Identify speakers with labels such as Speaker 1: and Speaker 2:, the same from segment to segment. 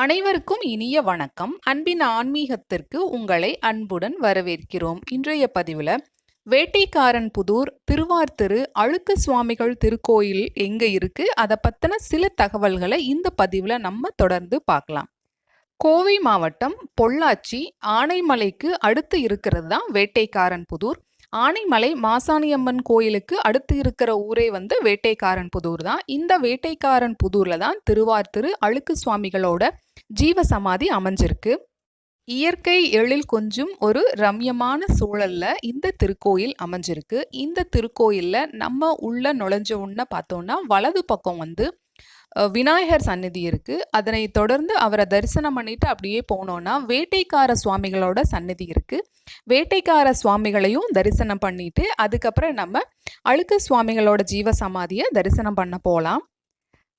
Speaker 1: அனைவருக்கும் இனிய வணக்கம். அன்பின் ஆன்மீகத்திற்கு உங்களை அன்புடன் வரவேற்கிறோம். இன்றைய பதிவில் வேட்டைக்காரன் புதூர் திருவார்த்திரு அழுக்கு சுவாமிகள் திருக்கோயில் எங்க இருக்கு? அதை பத்தின சில தகவல்களை இந்த பதிவில் நம்ம தொடர்ந்து பார்க்கலாம். கோவை மாவட்டம் பொள்ளாச்சி ஆனைமலைக்கு அடுத்து இருக்கிறது தான் வேட்டைக்காரன் புதூர். ஆனைமலை மாசாணியம்மன் கோயிலுக்கு அடுத்து இருக்கிற ஊரே வந்து வேட்டைக்காரன் புதூர் தான். இந்த வேட்டைக்காரன் புதூரில் தான் திருவார்த்திரு அழுக்கு சுவாமிகளோட ஜீவ சமாதி அமைஞ்சிருக்கு. இயற்கை எழில் கொஞ்சம் ஒரு ரம்யமான சூழல்ல இந்த திருக்கோயில் அமைஞ்சிருக்கு. இந்த திருக்கோயிலில் நம்ம உள்ள நுழைஞ்ச உடனே பார்த்தோம்னா வலது பக்கம் வந்து விநாயகர் சந்நிதி இருக்குது அதனை தொடர்ந்து அவரை தரிசனம் பண்ணிட்டு அப்படியே போனோன்னா வேட்டைக்கார சுவாமிகளோட சந்நிதி இருக்குது வேட்டைக்கார சுவாமிகளையும் தரிசனம் பண்ணிட்டு அதுக்கப்புறம் நம்ம அழுக்கு சுவாமிகளோட ஜீவ சமாதியை தரிசனம் பண்ண போகலாம்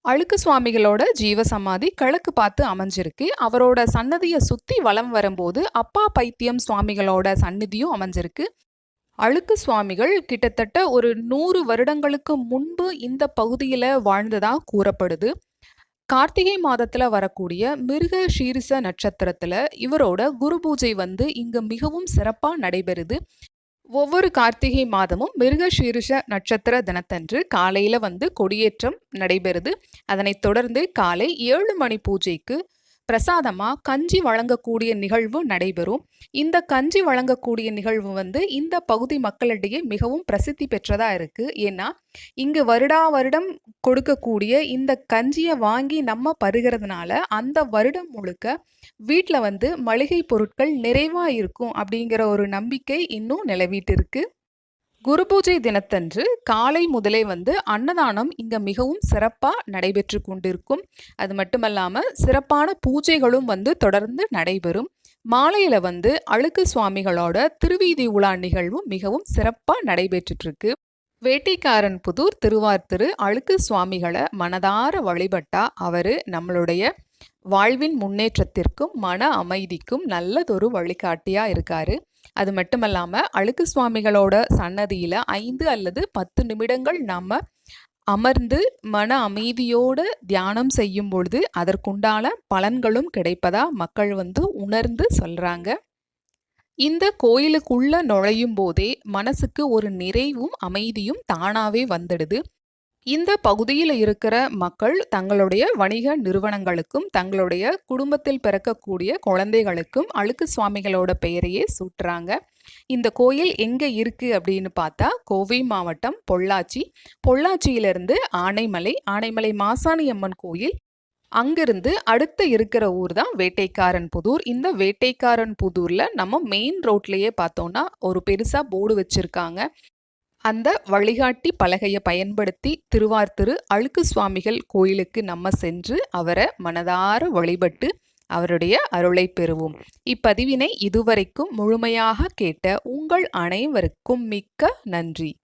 Speaker 1: அழுக்கு சுவாமிகளோட ஜீவ சமாதி கிழக்கு பார்த்து அமைஞ்சிருக்கு. அவரோட சன்னதியை சுற்றி வலம் வரும்போது அப்பா பைத்தியம் சுவாமிகளோட சந்நிதியும் அமைஞ்சிருக்கு. அழுக்கு சுவாமிகள் கிட்டத்தட்ட ஒரு நூறு வருடங்களுக்கு முன்பு இந்த பகுதியில் வாழ்ந்ததா கூறப்படுது. கார்த்திகை மாதத்தில் வரக்கூடிய மிருக ஷீரிச நட்சத்திரத்தில் இவரோட குரு பூஜை வந்து இங்கு மிகவும் சிறப்பாக நடைபெறுது. ஒவ்வொரு கார்த்திகை மாதமும் மிருக ஷீரிஷ நட்சத்திர தினத்தன்று காலையில் வந்து கொடியேற்றம் நடைபெறுது. அதனைத் தொடர்ந்து காலை ஏழு மணி பூஜைக்கு பிரசாதமாக கஞ்சி வழங்கக்கூடிய நிகழ்வு நடைபெறும். இந்த கஞ்சி வழங்கக்கூடிய நிகழ்வு வந்து இந்த பகுதி மக்களிடையே மிகவும் பிரசித்தி பெற்றதாக இருக்குது ஏன்னா இங்கு வருடா வருடம் கொடுக்கக்கூடிய இந்த கஞ்சியை வாங்கி நம்ம பருகிறதுனால அந்த வருடம் முழுக்க வீட்டில் வந்து மளிகை பொருட்கள் நிறைவாக இருக்கும் அப்படிங்கிற ஒரு நம்பிக்கை இன்னும் நிலவிட்டு இருக்குது குரு பூஜை தினத்தன்று காலை முதலே வந்து அன்னதானம் இங்கே மிகவும் சிறப்பாக நடைபெற்று கொண்டிருக்கும். அது மட்டுமல்லாமல் சிறப்பான பூஜைகளும் வந்து தொடர்ந்து நடைபெறும். மாலையில் வந்து அழுக்கு சுவாமிகளோட திருவீதி உலா நிகழ்வும் மிகவும் சிறப்பாக நடைபெற்றுட்ருக்கு. வேட்டைக்காரன் புதூர் திருவார்த்திரு அழுக்கு சுவாமிகளை மனதார வழிபட்டா அவர் நம்மளுடைய வாழ்வின் முன்னேற்றத்திற்கும் மன அமைதிக்கும் நல்லதொரு வழிகாட்டியாக இருக்காரு. அது மட்டுமல்லாமல் அழுக்கு சுவாமிகளோட சன்னதியில் ஐந்து அல்லது பத்து நிமிடங்கள் நாம் அமர்ந்து மன அமைதியோடு தியானம் செய்யும் பொழுது அதற்குண்டான பலன்களும் கிடைப்பதா மக்கள் வந்து உணர்ந்து சொல்கிறாங்க இந்த கோயிலுக்குள்ள நுழையும் போதே மனசுக்கு ஒரு நிறைவும் அமைதியும் தானாவே வந்துடுது. இந்த பகுதியில் இருக்கிற மக்கள் தங்களுடைய வணிக நிறுவனங்களுக்கும் தங்களுடைய குடும்பத்தில் பிறக்கக்கூடிய குழந்தைகளுக்கும் அழுக்கு சுவாமிகளோட பெயரையே சூட்டுறாங்க. இந்த கோயில் எங்கே இருக்குது அப்படின்னு பார்த்தா கோவை மாவட்டம் பொள்ளாச்சி. பொள்ளாச்சியிலிருந்து ஆனைமலை ஆனைமலை மாசாணி அம்மன் கோயில். அங்கிருந்து அடுத்து இருக்கிற ஊர் தான் வேட்டைக்காரன் புதூர். இந்த வேட்டைக்காரன் புதூரில் நம்ம மெயின் ரோட்லேயே பார்த்தோன்னா ஒரு பெருசாக போர்டு வச்சுருக்காங்க. அந்த வழிகாட்டி பலகையை பயன்படுத்தி திருவார்த்திரு அழுக்கு சுவாமிகள் கோயிலுக்கு நம்ம சென்று அவரை மனதார வழிபட்டு அவருடைய அருளை பெறுவோம். இப்பதிவினை இதுவரைக்கும் முழுமையாக கேட்ட உங்கள் அனைவருக்கும் மிக்க நன்றி.